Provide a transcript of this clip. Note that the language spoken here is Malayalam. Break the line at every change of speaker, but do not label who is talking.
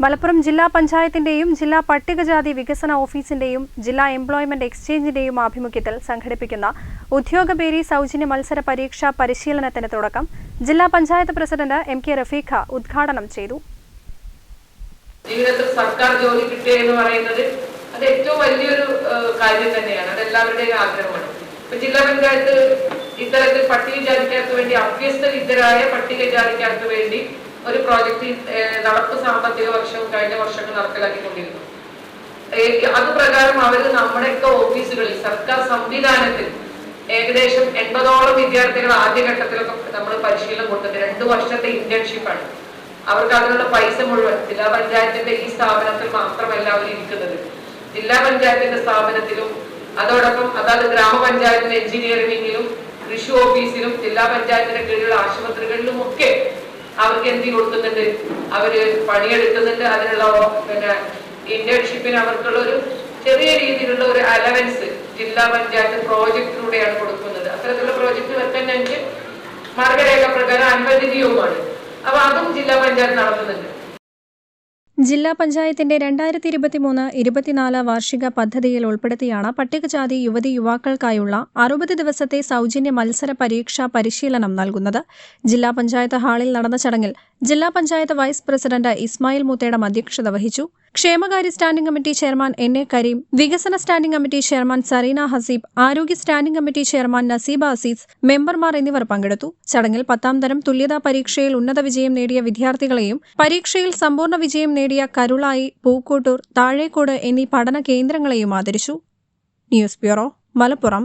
Malappuram ജില്ലാ പഞ്ചായത്തിന്റെയും ജില്ലാ പട്ടികജാതി വികസന ഓഫീസിന്റെയും ജില്ലാ എംപ്ലോയ്മെന്റ് എക്സ്ചേഞ്ചിന്റെയും ആഭിമുഖ്യത്തിൽ സംഘടിപ്പിക്കുന്ന ഉദ്യോഗബേരി സൗജന്യ മത്സര പരീക്ഷാ പരിശീലനത്തിന് തുടക്കം ജില്ലാ panchayat president M K Rafeekha ഉദ്ഘാടനം ചെയ്തു.
ജീവിതത്തിൽ സർക്കാർ ജോലി കിട്ടുക എന്ന് പറയുന്നത് അത് ഏറ്റവും വലിയൊരു കാര്യം തന്നെയാണ്. അത് എല്ലാവരുടെയും ആഗ്രഹമാണ്. ഇപ്പൊ ജില്ലാ പഞ്ചായത്ത് ഇത്തരത്തിൽ പട്ടികജാതിക്കാർക്ക് വേണ്ടി അഭ്യസ്തവിദ്യരായ പട്ടികജാതിക്കാർക്ക് വേണ്ടി ഒരു പ്രോജക്റ്റ് നടപ്പ് സാമ്പത്തിക വർഷവും കഴിഞ്ഞ വർഷങ്ങൾ നടപ്പിലാക്കിക്കൊണ്ടിരുന്നു. അത് പ്രകാരം അവർ നമ്മുടെയൊക്കെ ഓഫീസുകളിൽ സർക്കാർ സംവിധാനത്തിൽ ഏകദേശം എൺപതോളം വിദ്യാർത്ഥികൾ ആദ്യഘട്ടത്തിലൊക്കെ നമ്മൾ പരിശീലനം കൊടുത്തത് രണ്ടു വർഷത്തെ ഇന്റേൺഷിപ്പാണ് അവർക്ക് അതിനുള്ള പൈസ മുഴുവൻ ജില്ലാ പഞ്ചായത്തിന്റെ ഈ സ്ഥാപനത്തിൽ മാത്രമല്ല അവർ ഇരിക്കുന്നത്. ജില്ലാ പഞ്ചായത്തിന്റെ സ്ഥാപനത്തിലും അതോടൊപ്പം അതായത് ഗ്രാമപഞ്ചായത്തിന്റെ എഞ്ചിനീയറിംഗിലും കൃഷി ഓഫീസിലും ജില്ലാ പഞ്ചായത്തിന്റെ കീഴിലുള്ള ആശുപത്രികളിലും ഒക്കെ അവർക്ക് എന്ത് കൊടുക്കുന്നുണ്ട്? അവർ പണിയെടുക്കുന്നുണ്ട്. അതിനുള്ള പിന്നെ ഇന്റേൺഷിപ്പിന് അവർക്കുള്ള ഒരു ചെറിയ രീതിയിലുള്ള ഒരു അലവൻസ് ജില്ലാ പഞ്ചായത്ത് പ്രോജക്റ്റിലൂടെയാണ് കൊടുക്കുന്നത്. അത്തരത്തിലുള്ള പ്രോജക്റ്റ് വെക്കാൻ മാർഗരേഖ പ്രകാരം അനുവദനീയവുമാണ് അപ്പൊ അതും ജില്ലാ പഞ്ചായത്ത് നടത്തുന്നുണ്ട്.
ജില്ലാ പഞ്ചായത്തിന്റെ രണ്ടായിരത്തി ഇരുപത്തിമൂന്ന് ഇരുപത്തിനാല് വാർഷിക പദ്ധതിയിൽ ഉൾപ്പെടുത്തിയാണ് പട്ടികജാതി യുവതി യുവാക്കൾക്കായുള്ള അറുപത് ദിവസത്തെ സൗജന്യ മത്സര പരീക്ഷാ പരിശീലനം നൽകുന്നത്. ജില്ലാ പഞ്ചായത്ത് ഹാളിൽ നടന്ന ചടങ്ങിൽ ജില്ലാ പഞ്ചായത്ത് വൈസ് പ്രസിഡന്റ് ഇസ്മായിൽ മുത്തേടം അധ്യക്ഷത വഹിച്ചു. ക്ഷേമകാര്യ standing committee chairman N A Kareem വികസന standing committee chairman Sareena Haseeb ആരോഗ്യ standing committee chairman Naseeba Azeez മെമ്പർമാർ എന്നിവർ പങ്കെടുത്തു. ചടങ്ങിൽ പത്താം തരം തുല്യതാ പരീക്ഷയിൽ ഉന്നത വിജയം നേടിയ വിദ്യാർത്ഥികളെയും പരീക്ഷയിൽ സമ്പൂർണ വിജയം നേടിയ കരുളായി പൂക്കോട്ടൂർ താഴേക്കോട് എന്നീ പഠന കേന്ദ്രങ്ങളെയും ആദരിച്ചു. News bureau Malappuram.